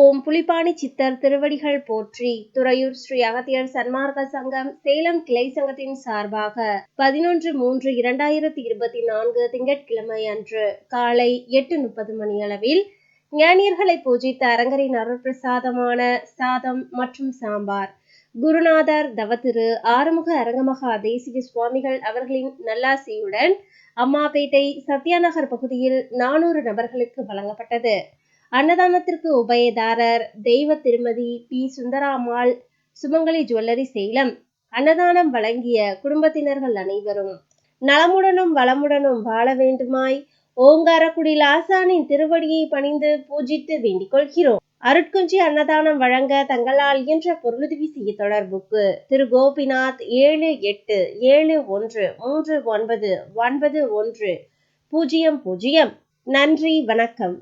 ஓம் புலிப்பாணி சித்தர் திருவடிகள் போற்றி. துறையூர் ஸ்ரீ அகத்தியர் சன்மார்க்க சங்கம் சேலம் கிளை சங்கத்தின் சார்பாக பதினொன்று மூன்று இரண்டாயிரத்தி இருபத்தி நான்கு திங்கட்கிழமை அன்று காலை எட்டு முப்பது மணி அளவில் ஞானியர்களை பூஜித்த அரங்கரின் அருட்பிரசாதமான சாதம் மற்றும் சாம்பார். குருநாதர் தவத்திரு ஆறுமுக அரங்கமகா தேசிய சுவாமிகள் அவர்களின் நல்லாசியுடன் அம்மாபேட்டை சத்யாநகர் பகுதியில் நானூறு நபர்களுக்கு வழங்கப்பட்டது. அன்னதானத்திற்கு உபயதாரர் தெய்வ திருமதி பி. சுந்தராமாள் சுமங்கலி ஜுவல்லரி சேலம். அன்னதானம் வழங்கிய குடும்பத்தினர்கள் அனைவரும் நலமுடனும் வளமுடனும் வாழ வேண்டுமாய் ஓங்காரக்குடி லாசானின் திருவடியை பணிந்து பூஜித்து வேண்டிக் கொள்கிறோம். அருட்குஞ்சி அன்னதானம் வழங்க தங்களால் இயன்ற பொருளுதவி செய்ய தொடர்புக்கு திரு. கோபிநாத் ஏழு எட்டு ஏழு ஒன்று மூன்று ஒன்பது ஒன்பது ஒன்று பூஜ்ஜியம் பூஜ்ஜியம் நன்றி வணக்கம்.